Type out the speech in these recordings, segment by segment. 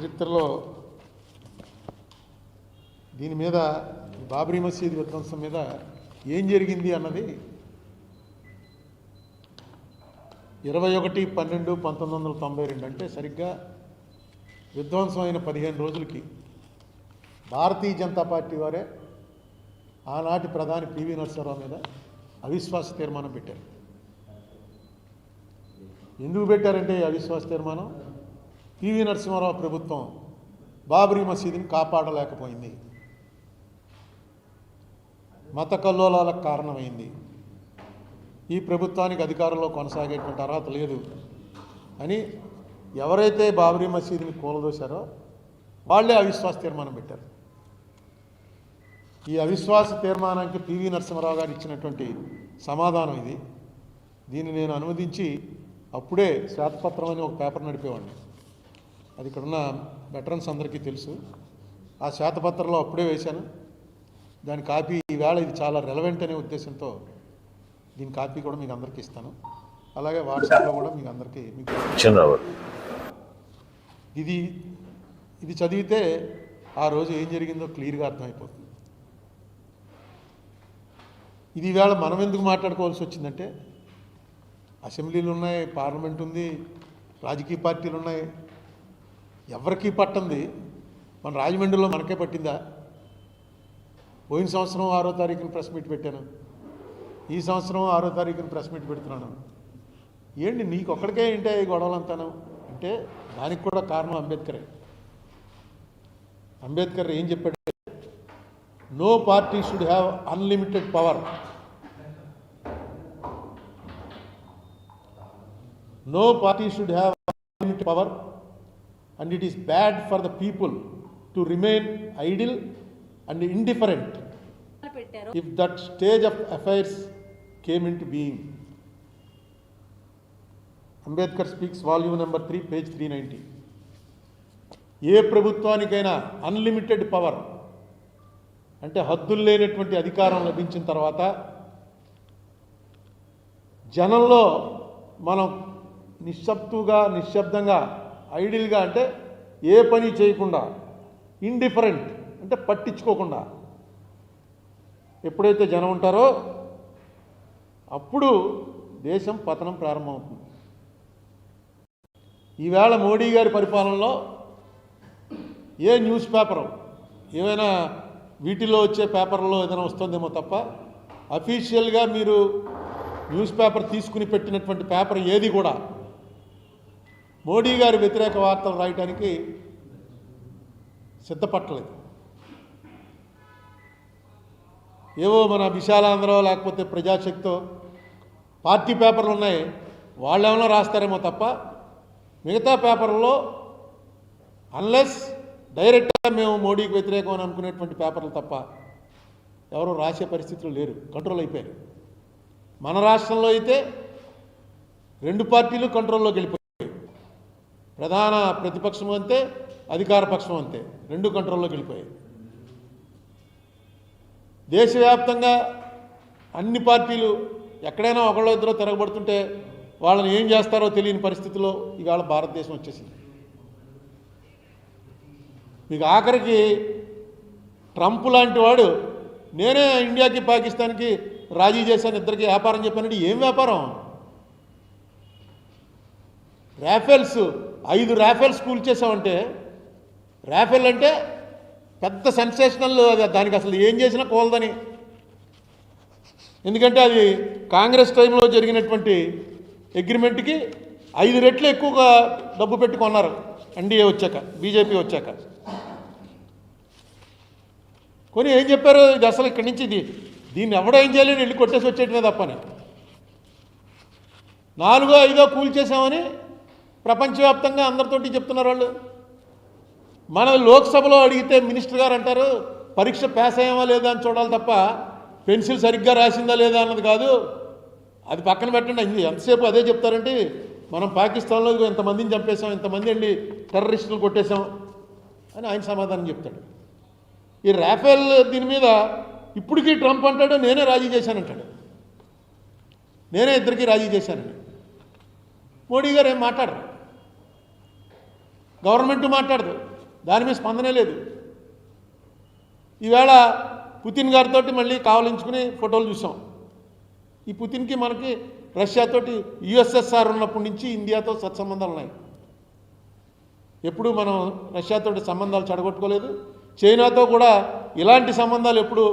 చరిత్రలో దీని మీద బాబ్రీ మసీద్ విధ్వంసం మీద ఏం జరిగింది అన్నది ఇరవై ఒకటి పన్నెండు పంతొమ్మిది వందల తొంభై రెండు అంటే సరిగ్గా విధ్వంసం అయిన పదిహేను రోజులకి భారతీయ జనతా పార్టీ వారే ఆనాటి ప్రధాని పివి నరసింహరావు మీద అవిశ్వాస తీర్మానం పెట్టారు. ఎందుకు పెట్టారంటే ఈ అవిశ్వాస తీర్మానం? పివి నరసింహారావు ప్రభుత్వం బాబరీ మసీదుని కాపాడలేకపోయింది. మత కల్లోలాలకు కారణమైంది. ఈ ప్రభుత్వానికి అధికారంలో కొనసాగేటువంటి అర్హత లేదు అని ఎవరైతే బాబరీ మసీదుని కూలదోశారో వాళ్ళే అవిశ్వాస తీర్మానం పెట్టారు. ఈ అవిశ్వాస తీర్మానానికి పివి నరసింహారావు గారు ఇచ్చినటువంటి సమాధానం ఇది. దీన్ని నేను అనువదించి అప్పుడే శ్వేతపత్రం అని ఒక పేపర్ నడిపేవాడిని. అది ఇక్కడున్న వెటరన్స్ అందరికీ తెలుసు. ఆ శ్వేతపత్రంలో అప్పుడే వేశాను. దాని కాపీ ఈవేళ ఇది చాలా రెలవెంట్ అనే ఉద్దేశంతో దీని కాపీ కూడా మీకు అందరికీ ఇస్తాను. అలాగే వాట్సాప్లో కూడా మీకు అందరికీ మీకు ఇది ఇది చదివితే ఆ రోజు ఏం జరిగిందో క్లియర్గా అర్థమైపోతుంది. ఇది ఈవేళ మనం ఎందుకు మాట్లాడుకోవాల్సి వచ్చిందంటే అసెంబ్లీలు ఉన్నాయి పార్లమెంట్ ఉంది రాజకీయ పార్టీలు ఉన్నాయి ఎవరికి పట్టింది? మన రాజమండ్రిలో మనకే పట్టిందా? పోయిన సంవత్సరం ఆరో తారీఖున ప్రెస్ మీట్ పెట్టాను. ఈ సంవత్సరం ఆరో తారీఖున ప్రెస్ మీట్ పెడుతున్నాను. ఏంటి నీకు ఒక్కడికే ఏంటే ఈ గొడవలంతాను? అంటే దానికి కూడా కారణం అంబేద్కరే. అంబేద్కర్ ఏం చెప్పాడు? No party should have unlimited power no party should have unlimited power and it is bad for the people to remain idle and indifferent పెట్టారు. If that stage of affairs came into being. Ambedkar speaks volume number three page three ninety ఏ ప్రభుత్వానికైనా unlimited power అంటే హద్దులు లేనటువంటి అధికారం లభించిన తర్వాత జనంలో మనం నిశ్శబ్దుగా నిశ్శబ్దంగా ఐడిల్గా అంటే ఏ పని చేయకుండా ఇండిఫరెంట్ అంటే పట్టించుకోకుండా. ఎప్పుడైతే జనం ఉంటారో అప్పుడు దేశం పతనం ప్రారంభమవుతుంది. ఈవేళ మోడీ గారి పరిపాలనలో ఏ న్యూస్ పేపర్ ఏమైనా వీటిలో వచ్చే పేపర్లో ఏదైనా వస్తుందేమో తప్ప అఫీషియల్గా మీరు న్యూస్ పేపర్ తీసుకుని పెట్టినటువంటి పేపర్ ఏది కూడా మోడీ గారి వ్యతిరేక వార్తలు రాయటానికి సిద్ధపట్టలేదు. ఏవో మన విశాలాంధ్రో లేకపోతే ప్రజాశక్తితో పార్టీ పేపర్లు ఉన్నాయి వాళ్ళేమో రాస్తారేమో తప్ప మిగతా పేపర్లో అన్లెస్ డైరెక్ట్గా మేము మోడీకి వ్యతిరేకం అని అనుకునేటువంటి పేపర్లు తప్ప ఎవరు రాసే పరిస్థితులు లేరు కంట్రోల్ అయిపోయారు. మన రాష్ట్రంలో అయితే రెండు పార్టీలు కంట్రోల్లోకి వెళ్ళిపోయాయి. ప్రధాన ప్రతిపక్షం అంతే అధికార పక్షం అంతే. రెండు కంట్రోల్లోకి వెళ్ళిపోయాయి. దేశవ్యాప్తంగా అన్ని పార్టీలు ఎక్కడైనా ఒకళ్ళో ఇద్దరు తిరగబడుతుంటే వాళ్ళని ఏం చేస్తారో తెలియని పరిస్థితిలో ఇవాళ భారతదేశం వచ్చేసింది. మీకు ఆఖరికి ట్రంప్ లాంటి వాడు నేనే ఇండియాకి పాకిస్తాన్కి రాజీ చేశాను ఇద్దరికి వ్యాపారం చెప్పానంటే ఏం వ్యాపారం? రాఫెల్స్ ఐదు రాఫెల్స్ కూల్చేసామంటే రాఫెల్ అంటే పెద్ద సెన్సేషనల్ అది దానికి అసలు ఏం చేసినా కోలదని ఎందుకంటే అది కాంగ్రెస్ టైంలో జరిగినటువంటి అగ్రిమెంట్కి ఐదు రెట్లు ఎక్కువగా డబ్బు పెట్టుకున్నారు ఎన్డీఏ వచ్చాక బీజేపీ వచ్చాక. కొని ఏం చెప్పారు ఇది అసలు ఇక్కడి నుంచి ఇది దీన్ని ఎవడో ఏం చేయలేని వెళ్ళి కొట్టేసి వచ్చేటమే తప్పని. నాలుగో ఐదో కూల్చేసామని ప్రపంచవ్యాప్తంగా అందరితోటి చెప్తున్నారు వాళ్ళు. మన లోక్సభలో అడిగితే మినిస్టర్ గారు అంటారు పరీక్ష పాస్ అయ్యామా లేదా అని చూడాలి తప్ప పెన్సిల్ సరిగ్గా రాసిందా లేదా అన్నది కాదు. అది పక్కన పెట్టండి అయింది ఎంతసేపు అదే చెప్తారంటే మనం పాకిస్తాన్లో ఇదిగో ఇంతమందిని చంపేశాం ఇంతమంది అండి టెర్రరిస్టులు కొట్టేశాం అని ఆయన సమాధానం చెప్తాడు. ఈ రాఫెల్ దీని మీద ఇప్పటికీ ట్రంప్ అంటాడు నేనే రాజీ చేశానంటాడు. నేనే ఇద్దరికి రాజీ చేశానని మోడీ గారు ఏం మాట్లాడరు. గవర్నమెంట్ మాట్లాడదు. దాని మీద స్పందనే లేదు. ఈవేళ పుతిన్ గారితో మళ్ళీ కావలించుకుని ఫోటోలు చూసాం. ఈ పుతిన్కి మనకి రష్యాతోటి యుఎస్ఎస్ఆర్ ఉన్నప్పటి నుంచి ఇండియాతో సత్సంబంధాలు ఉన్నాయి. ఎప్పుడు మనం రష్యాతో సంబంధాలు చెడగొట్టుకోలేదు. చైనాతో కూడా ఇలాంటి సంబంధాలు ఎప్పుడు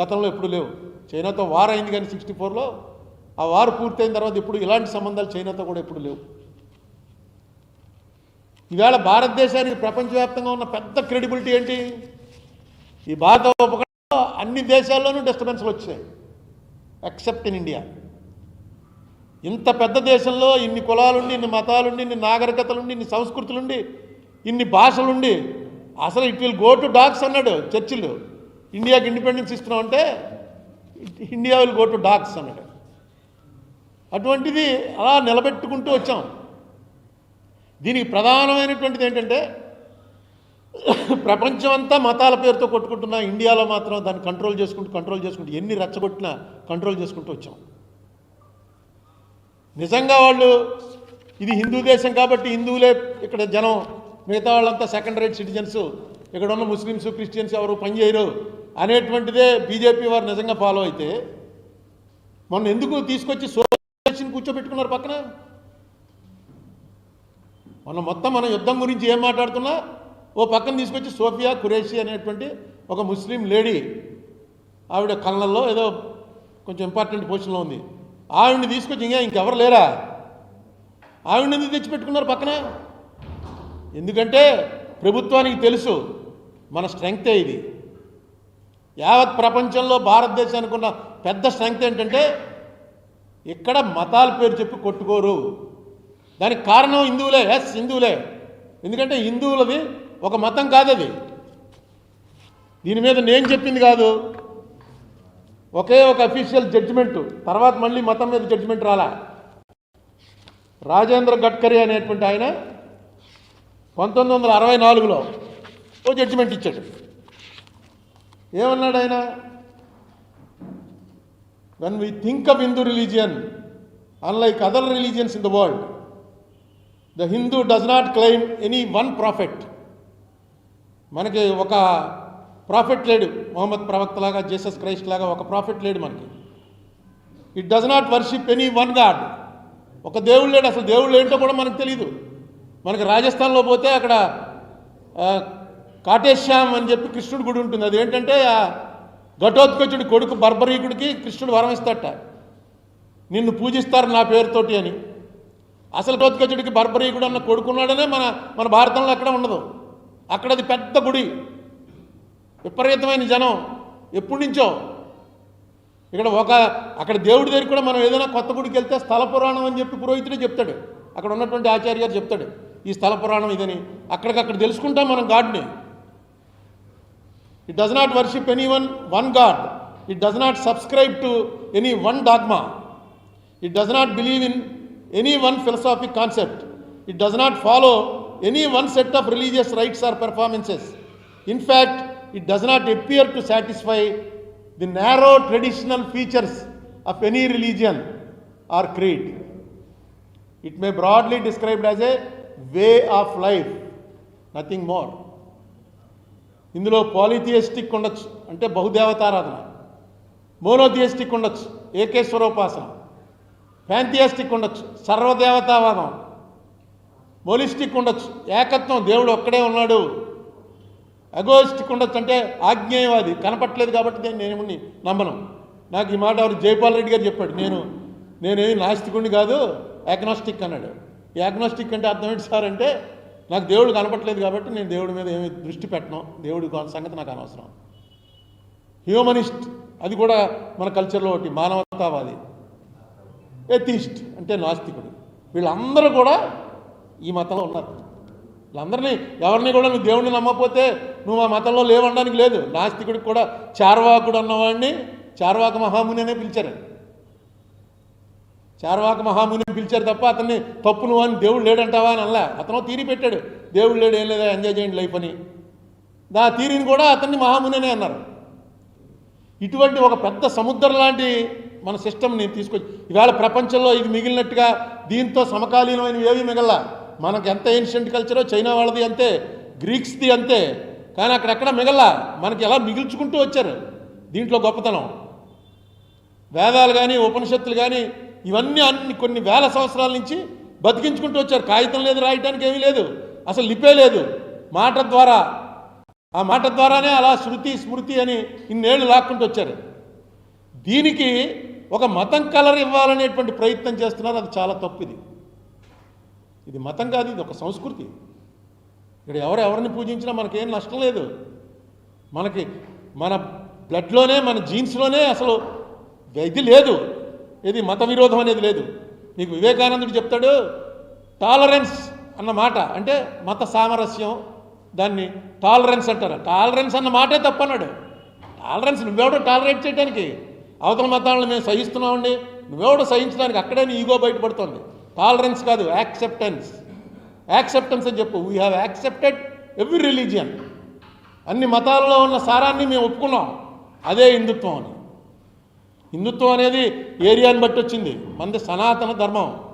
గతంలో ఎప్పుడు లేవు. చైనాతో వార్ అయింది కానీ సిక్స్టీ ఫోర్లో ఆ వార్ పూర్తయిన తర్వాత ఇప్పుడు ఇలాంటి సంబంధాలు చైనాతో కూడా ఎప్పుడు లేవు. ఈవేళ భారతదేశానికి ప్రపంచవ్యాప్తంగా ఉన్న పెద్ద క్రెడిబిలిటీ ఏంటి? ఈ భారత ఉపఖండంలో అన్ని దేశాల్లోనూ డిస్టర్బెన్స్లు వచ్చాయి. ఎక్సెప్ట్ ఇన్ ఇండియా ఇంత పెద్ద దేశంలో ఇన్ని కులాలుండి ఇన్ని మతాలుండి ఇన్ని నాగరికతలుండి ఇన్ని సంస్కృతులుండి ఇన్ని భాషలుండి అసలు it will go to docks అన్నాడు చర్చిలు. ఇండియాకి ఇండిపెండెన్స్ ఇస్తున్నాం అంటే India will go to docks అన్నాడు. అటువంటిది అలా నిలబెట్టుకుంటూ వచ్చాం. దీనికి ప్రధానమైనటువంటిది ఏంటంటే ప్రపంచం అంతా మతాల పేరుతో కొట్టుకుంటున్నా ఇండియాలో మాత్రం దాన్ని కంట్రోల్ చేసుకుంటూ కంట్రోల్ చేసుకుంటూ ఎన్ని రెచ్చగొట్టినా కంట్రోల్ చేసుకుంటూ వచ్చాం. నిజంగా వాళ్ళు ఇది హిందూ దేశం కాబట్టి హిందువులే ఇక్కడ జనం మిగతా వాళ్ళంతా సెకండ్ రేట్ సిటిజన్స్ ఇక్కడ ఉన్న ముస్లిమ్స్ క్రిస్టియన్స్ ఎవరు పనిచేయరు అనేటువంటిదే బీజేపీ వారు నిజంగా ఫాలో అయితే మొన్న ఎందుకు తీసుకొచ్చి సోషల్ని కూర్చోబెట్టుకున్నారు పక్కన? మనం మొత్తం మనం యుద్ధం గురించి ఏం మాట్లాడుతున్నా? ఓ పక్కన తీసుకొచ్చి సోఫియా ఖురేషి అనేటువంటి ఒక ముస్లిం లేడీ ఆవిడ కళ్ళల్లో ఏదో కొంచెం ఇంపార్టెంట్ పొజిషన్లో ఉంది. ఆవిడని తీసుకొచ్చి ఇంకా ఇంకెవరు లేరా? ఆవిడని ఎందుకు తెచ్చిపెట్టుకున్నారు పక్కన? ఎందుకంటే ప్రభుత్వానికి తెలుసు మన స్ట్రెంగ్తే ఇది. యావత్ ప్రపంచంలో భారతదేశానికి ఉన్న పెద్ద స్ట్రెంగ్త్ ఏంటంటే ఇక్కడ మతాల పేరు చెప్పి కొట్టుకోరు. దానికి కారణం హిందువులే ఎస్ హిందువులే. ఎందుకంటే హిందువులది ఒక మతం కాదది. దీని మీద నేను చెప్పింది కాదు. ఒకే ఒక అఫీషియల్ జడ్జిమెంట్ తర్వాత మళ్ళీ మతం మీద జడ్జిమెంట్ రాలా. రాజేంద్ర గడ్కరీ అనేటువంటి ఆయన పంతొమ్మిది వందల అరవై నాలుగులో ఓ జడ్జిమెంట్ ఇచ్చాడు. ఏమన్నాడు ఆయన? When we think of Hindu religion unlike other religions in the world the Hindu does not claim any one prophet మనకి ఒక ప్రాఫిట్ లేడు. మొహమ్మద్ ప్రవక్త లాగా జీసస్ క్రైస్ట్ లాగా ఒక ప్రాఫిట్ లేడు మనకి. It does not worship any one god ఒక దేవుడు లేడు. అసలు దేవుళ్ళు ఏంటో కూడా మనకు తెలియదు మనకి రాజస్థాన్లో పోతే అక్కడ కాటేశ్యామ్ అని చెప్పి కృష్ణుడి గుడి ఉంటుంది. అది ఏంటంటే ఆ ఘటోత్కచుడి కొడుకు బర్బరీకుడికి కృష్ణుడు వరం ఇస్తాట నిన్ను పూజిస్తారు నా పేరుతోటి అని. అసలు ఘటోత్కచుడికి బర్బరీకుడు అన్న కొడుకున్నాడనే మన మన భారతంలో ఎక్కడ ఉండదు. అక్కడ అది పెద్ద గుడి. విపరీతమైన జనం. ఎప్పటి నుంచో. ఇక్కడ ఒక అక్కడ దేవుడి దగ్గర కూడా మనం ఏదైనా కొత్త గుడికి వెళ్తే స్థల పురాణం అని చెప్పి పురోహితుడే చెప్తాడు. అక్కడ ఉన్నటువంటి ఆచార్య గారు చెప్తాడు. ఈ స్థల పురాణం ఇదని. అక్కడికక్కడ తెలుసుకుంటాం మనం గాడ్ని. It does not worship any one one god it does not subscribe to any one dogma it does not believe in any one philosophic concept it does not follow any one set of religious rites or performances in it does not appear to satisfy the narrow traditional features of any religion or creed. It may broadly described as a way of life nothing more ఇందులో పాలిథియస్టిక్ ఉండొచ్చు అంటే బహుదేవతారాధన మోనోథియస్టిక్ ఉండొచ్చు ఏకేశ్వరోపాసన ఫ్యాంథియస్టిక్ ఉండొచ్చు సర్వదేవతావాదం మోలిస్టిక్ ఉండొచ్చు ఏకత్వం దేవుడు ఒక్కడే ఉన్నాడు. అగోయిస్టిక్ ఉండొచ్చు అంటే ఆజ్ఞేయవాది కనపట్లేదు కాబట్టి నేను నేనేమి నమ్మను. నాకు ఈ మాట ఎవరు జైపాల్ రెడ్డి గారు చెప్పాడు నేను నేనేమి నాస్తికుడిని కాదు యాగ్నాస్టిక్ అన్నాడు. యాగ్నాస్టిక్ అంటే అర్థం ఏంటి సార్ అంటే నాకు దేవుడు కనపట్లేదు కాబట్టి నేను దేవుడి మీద ఏమి దృష్టి పెట్టను దేవుడి సంగతి నాకు అనవసరం. హ్యూమనిస్ట్ అది కూడా మన కల్చర్లో ఒకటి మానవతావాది. ఎథిస్ట్ అంటే నాస్తికుడు. వీళ్ళందరూ కూడా ఈ మతంలో ఉన్నారు. వీళ్ళందరినీ ఎవరిని కూడా నువ్వు దేవుడిని నమ్మకపోతే నువ్వు ఆ మతంలో లేవనడానికి లేదు. నాస్తికుడికి కూడా చార్వాకుడు అన్నవాడిని చార్వాక మహాముని అనే పిలిచారు. చార్వాక మహాముని పిలిచారు తప్ప అతన్ని తప్పు నువ్వు అని దేవుడు లేడంటావా అని అనలే. అతను తీరి పెట్టాడు. దేవుడు లేడు ఏం లేదా ఎంజాయ్ చేయండి లైఫ్ అని. దా తీరిని కూడా అతన్ని మహాముని అనే అన్నారు. ఇటువంటి ఒక పెద్ద సముద్రం లాంటి మన సిస్టమ్ని తీసుకొచ్చి ఇవాళ ప్రపంచంలో ఇది మిగిలినట్టుగా దీంతో సమకాలీనమైనవి ఏవి మిగల మనకు ఎంత ఏన్షియంట్ కల్చరో చైనా వాళ్ళది అంతే గ్రీక్స్ది అంతే. కానీ అక్కడెక్కడ మిగల మనకి ఎలా మిగిల్చుకుంటూ వచ్చారు? దీంట్లో గొప్పతనం. వేదాలు కానీ ఉపనిషత్తులు కానీ ఇవన్నీ అన్ని కొన్ని వేల సంవత్సరాల నుంచి బతికించుకుంటూ వచ్చారు. కాగితం లేదు రాయటానికి ఏమీ లేదు. అసలు లిపే లేదు. మాట ద్వారా. ఆ మాట ద్వారానే అలా శృతి స్మృతి అని ఇన్నేళ్ళు లాక్కుంటూ వచ్చారు. దీనికి ఒక మతం కలర్ ఇవ్వాలనేటువంటి ప్రయత్నం చేస్తున్నారు అది చాలా తప్పిది. ఇది మతం కాదు ఇది ఒక సంస్కృతి. ఇక్కడ ఎవరు ఎవరిని పూజించినా మనకేం నష్టం లేదు. మనకి మన బ్లడ్లోనే మన జీన్స్లోనే అసలు ఇది లేదు. ఇది మత విరోధం అనేది లేదు. మీకు వివేకానందుడు చెప్తాడు టాలరెన్స్ అన్న మాట అంటే మత సామరస్యం దాన్ని టాలరెన్స్ అంటారు. టాలరెన్స్ అన్న మాటే తప్పన్నాడు. టాలరెన్స్ నువ్వెవడో టాలరేట్ చేయడానికి అవతల మతాలను మేము సహిస్తున్నామండి. నువ్వెవడో సహించడానికి అక్కడే నీ ఈగో బయటపడుతుంది. టాలరెన్స్ కాదు యాక్సెప్టెన్స్ యాక్సెప్టెన్స్ అని చెప్పు. We have accepted every religion అన్ని మతాలలో ఉన్న సారాన్ని మేము ఒప్పుకున్నాం. అదే హిందుత్వం అని. హిందుత్వం అనేది ఏరియాని బట్టి వచ్చింది. మనది సనాతన ధర్మం.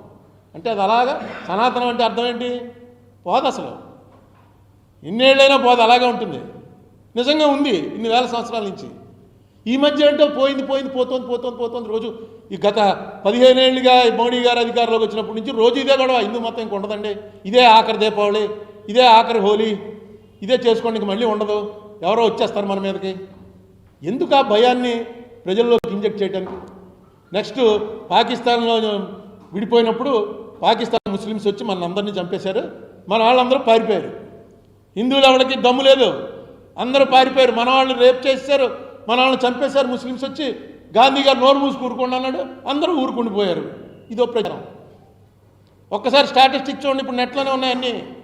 అంటే అది అలాగా? సనాతనం అంటే అర్థం ఏంటి? పోదు అసలు. ఇన్నేళ్ళైనా పోదు అలాగే ఉంటుంది. నిజంగా ఉంది ఇన్ని వేల సంవత్సరాల నుంచి. ఈ మధ్య ఏంటో పోయింది పోయింది పోతుంది పోతుంది పోతుంది రోజు. ఈ గత పదిహేను ఏళ్ళుగా మోడీ గారు అధికారంలోకి వచ్చినప్పటి నుంచి రోజు ఇదే గొడవ. హిందూ మతం ఇంక ఉండదండి. ఇదే ఆఖరి దీపావళి ఇదే ఆఖరి హోలీ ఇదే చేసుకోండి ఇంక మళ్ళీ ఉండదు. ఎవరో వచ్చేస్తారు మన మీదకి. ఎందుకు ఆ భయాన్ని ప్రజల్లోకి ఇంజెక్ట్ చేయడానికి నెక్స్ట్ పాకిస్తాన్లో విడిపోయినప్పుడు పాకిస్తాన్ ముస్లిమ్స్ వచ్చి మన అందరినీ చంపేశారు. మన వాళ్ళందరూ పారిపోయారు. హిందువులు ఎవరికి దమ్ము లేదు. అందరూ పారిపోయారు. మన వాళ్ళు రేప్ చేశారు మనల్ని చంపేశారు ముస్లిమ్స్ వచ్చి గాంధీ గారు నోరు మూసి కూరుకోండి అన్నాడు. అందరూ ఊరుకుండిపోయారు. ఇదో ప్రచారం. ఒక్కసారి స్టాటిస్టిక్ చూడండి. ఇప్పుడు నెట్లోనే ఉన్నాయన్నీ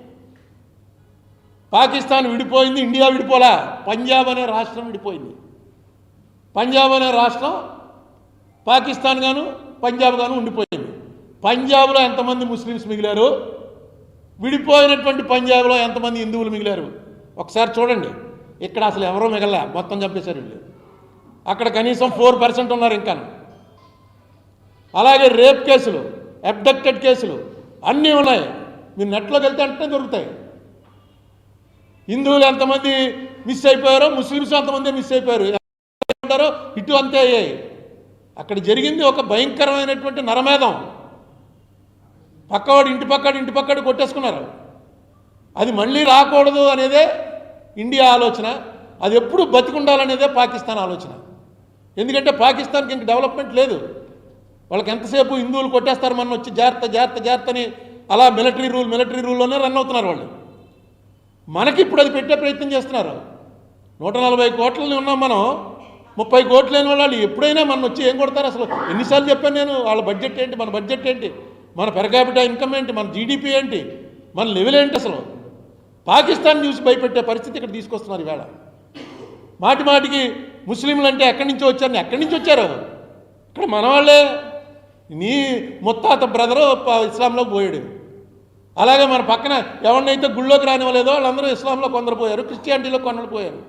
పాకిస్తాన్ విడిపోయింది ఇండియా విడిపోలా? పంజాబ్ అనే రాష్ట్రం విడిపోయింది. పంజాబ్ అనే రాష్ట్రం పాకిస్తాన్ గాను పంజాబ్ గాను ఉండిపోయింది. పంజాబ్లో ఎంతమంది ముస్లిమ్స్ మిగిలారు? విడిపోయినటువంటి పంజాబ్లో ఎంతమంది హిందువులు మిగిలారు? ఒకసారి చూడండి. ఇక్కడ అసలు ఎవరో మిగల మొత్తం చంపేశారు వీళ్ళు. అక్కడ కనీసం ఫోర్ పర్సెంట్ ఉన్నారు ఇంకా అలాగే రేప్ కేసులు అబ్డక్టెడ్ కేసులు అన్నీ ఉన్నాయి. మీరు నెట్లోకి వెళ్తే అంటే దొరుకుతాయి. హిందువులు ఎంతమంది మిస్ అయిపోయారో ముస్లిమ్స్ ఎంతమంది మిస్ అయిపోయారు ఉంటారో ఇటు అంతే అయ్యాయి. అక్కడ జరిగింది ఒక భయంకరమైనటువంటి నరమేధం. పక్కవాడు ఇంటి పక్కడు ఇంటి పక్కడు కొట్టేసుకున్నారు. అది మళ్ళీ రాకూడదు అనేదే ఇండియా ఆలోచన. అది ఎప్పుడు బతికుండాలనేదే పాకిస్తాన్ ఆలోచన. ఎందుకంటే పాకిస్తాన్కి ఇంక డెవలప్మెంట్ లేదు. వాళ్ళకి ఎంతసేపు హిందువులు కొట్టేస్తారు మన వచ్చి జాగ్రత్త జాగ్రత్త జాగ్రత్త అని అలా మిలిటరీ రూల్ మిలిటరీ రూల్లోనే రన్ అవుతున్నారు వాళ్ళు. మనకి ఇప్పుడు అది పెట్టే ప్రయత్నం చేస్తున్నారు. నూట నలభై కోట్లని ఉన్నాం మనం. ముప్పై కోట్లు లేని వాళ్ళు ఎప్పుడైనా మన వచ్చి ఏం కొడతారు అసలు? ఎన్నిసార్లు చెప్పాను నేను వాళ్ళ బడ్జెట్ ఏంటి మన బడ్జెట్ ఏంటి మన పెరగాబిట ఇన్కమ్ ఏంటి మన జీడిపి ఏంటి మన లెవెల్ ఏంటి అసలు? పాకిస్తాన్ న్యూస్ భయపెట్టే పరిస్థితి ఇక్కడ తీసుకొస్తున్నారు ఈవేళ. మాటి మాటికి ముస్లింలు అంటే ఎక్కడి నుంచి వచ్చారు? ఎక్కడి నుంచి వచ్చారు? ఇక్కడ మనవాళ్ళే. నీ ముత్తాత బ్రదరు ఇస్లాంలోకి పోయాడు. అలాగే మన పక్కన ఎవరినైతే గుళ్ళోకి రానివ్వలేదో వాళ్ళందరూ ఇస్లాంలో కొందరు పోయారు క్రిస్టియానిటీలో కొందరు పోయారు.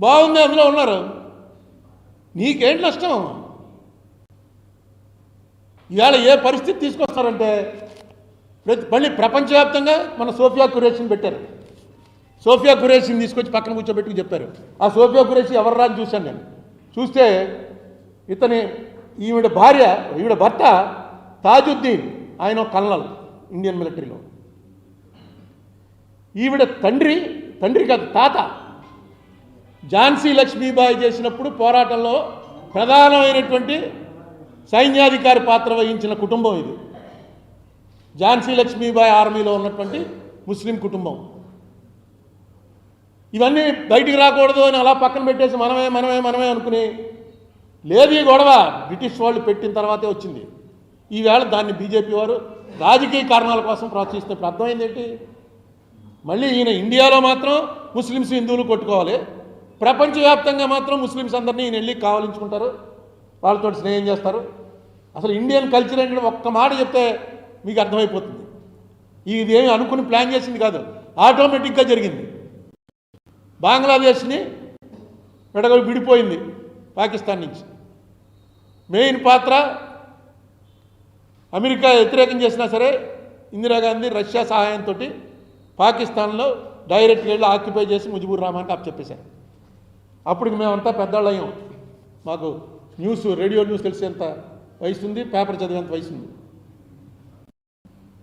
బాగుంది అందులో ఉన్నారు. నీకేంటి నష్టం? ఇవాళ ఏ పరిస్థితి తీసుకొస్తారంటే ప్రతి మళ్ళీ ప్రపంచవ్యాప్తంగా మన సోఫియా కురేషన్ పెట్టారు. సోఫియా కురేషిని తీసుకొచ్చి పక్కన కూర్చోబెట్టుకు చెప్పారు. ఆ సోఫియా కురేషి ఎవర్రా అని చూశాను నేను. చూస్తే ఇతని ఈవిడ భార్య ఈవిడ భర్త తాజుద్దీన్ ఆయన కల్నల్ ఇండియన్ మిలిటరీలో. ఈవిడ తండ్రి తండ్రి కాదు తాత. ఝాన్సీ లక్ష్మీబాయి చేసినప్పుడు పోరాటంలో ప్రధానమైనటువంటి సైన్యాధికారి పాత్ర వహించిన కుటుంబం ఇది. ఝాన్సీ లక్ష్మీబాయి ఆర్మీలో ఉన్నటువంటి ముస్లిం కుటుంబం. ఇవన్నీ బయటికి రాకూడదు అని అలా పక్కన పెట్టేసి మనమే మనమే మనమే అనుకుని లేదు ఈ గొడవ. బ్రిటిష్ వాళ్ళు పెట్టిన తర్వాతే వచ్చింది. ఈవేళ దాన్ని బీజేపీ వారు రాజకీయ కారణాల కోసం ప్రోత్సహిస్తే అర్థమైంది ఏంటి? మళ్ళీ ఈయన ఇండియాలో మాత్రం ముస్లిమ్స్ హిందువులు కొట్టుకోవాలి. ప్రపంచవ్యాప్తంగా మాత్రం ముస్లిమ్స్ అందరినీ ఈయన వెళ్ళి కావలించుకుంటారు. వాళ్ళతో స్నేహం చేస్తారు. అసలు ఇండియన్ కల్చర్ అంటే ఒక్క మాట చెప్తే మీకు అర్థమైపోతుంది. ఇది ఏమి అనుకుని ప్లాన్ చేసింది కాదు. ఆటోమేటిక్గా జరిగింది. బంగ్లాదేశ్ని విడగ విడిపోయింది పాకిస్తాన్ నుంచి. మెయిన్ పాత్ర అమెరికా వ్యతిరేకం చేసినా సరే ఇందిరాగాంధీ రష్యా సహాయంతో పాకిస్తాన్లో డైరెక్ట్గా వెళ్ళి ఆక్యుపై చేసి ముజిబుర్ రహమాన్కి అప్పచెప్పేశారు అప్పటికి మేమంతా పెద్దవాళ్ళు అయ్యాం మాకు న్యూస్ రేడియో న్యూస్ తెలిసేంత వయసు ఉంది పేపర్ చదివేంత వయసు ఉంది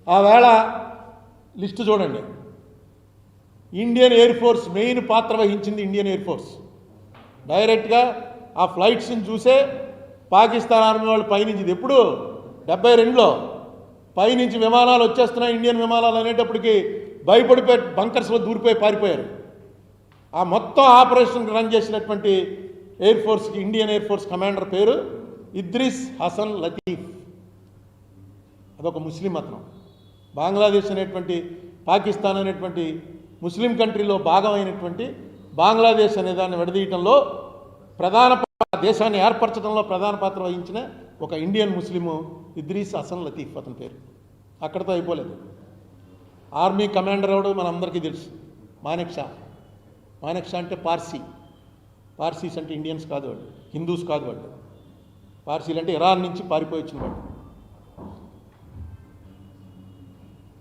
ఆ వేళ లిస్టు చూడండి. ఇండియన్ ఎయిర్ ఫోర్స్ మెయిన్ పాత్ర వహించింది ఇండియన్ ఎయిర్ ఫోర్స్ డైరెక్ట్గా ఆ ఫ్లైట్స్ని చూసే పాకిస్తాన్ ఆర్మీ వాళ్ళు పైనుంచి ఎప్పుడు? డెబ్బై రెండులో. పైనుంచి విమానాలు వచ్చేస్తున్నాయి ఇండియన్ విమానాలు అనేటప్పటికి భయపడిపోయి బంకర్స్లో దూరిపోయి పారిపోయారు. ఆ మొత్తం ఆపరేషన్ రన్ చేసినటువంటి ఎయిర్ ఫోర్స్కి ఇండియన్ ఎయిర్ ఫోర్స్ కమాండర్ పేరు ఇద్రిస్ హసన్ లతీఫ్. అదొక ముస్లిం అతను. బంగ్లాదేశ్ అనేటువంటి పాకిస్తాన్ అనేటువంటి ముస్లిం కంట్రీలో భాగమైనటువంటి బంగ్లాదేశ్ అనే దాన్ని విడదీయటంలో ప్రధాన దేశాన్ని ఏర్పరచడంలో ప్రధాన పాత్ర వహించిన ఒక ఇండియన్ ముస్లిము ఇద్రీస్ హసన్ లతీఫ్ అతని పేరు. అక్కడితో అయిపోలేదు. ఆర్మీ కమాండర్ అవడం మనందరికీ తెలుసు. మానెక్ షా. మానెక్ షా అంటే పార్సీ. పార్సీస్ అంటే ఇండియన్స్ కాదు వాళ్ళు హిందూస్ కాదు వాళ్ళు పార్సీలు అంటే ఇరాన్ నుంచి పారిపోయి వచ్చిన వాళ్ళు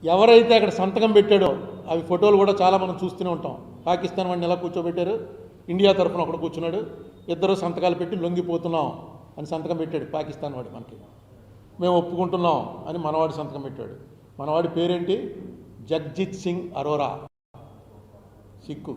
ఎవరైతే అక్కడ సంతకం పెట్టాడో అవి ఫోటోలు కూడా చాలా మనం చూస్తూనే ఉంటాం. పాకిస్తాన్ వాడిని ఎలా కూర్చోబెట్టారు? ఇండియా తరఫున ఒకడు కూర్చున్నాడు. ఇద్దరు సంతకాలు పెట్టి లొంగిపోతున్నాం అని సంతకం పెట్టాడు పాకిస్తాన్ వాడు మనకి. మేము ఒప్పుకుంటున్నాం అని మనవాడి సంతకం పెట్టాడు. మనవాడి పేరేంటి? జగ్జిత్ సింగ్ అరోరా. సిక్కు.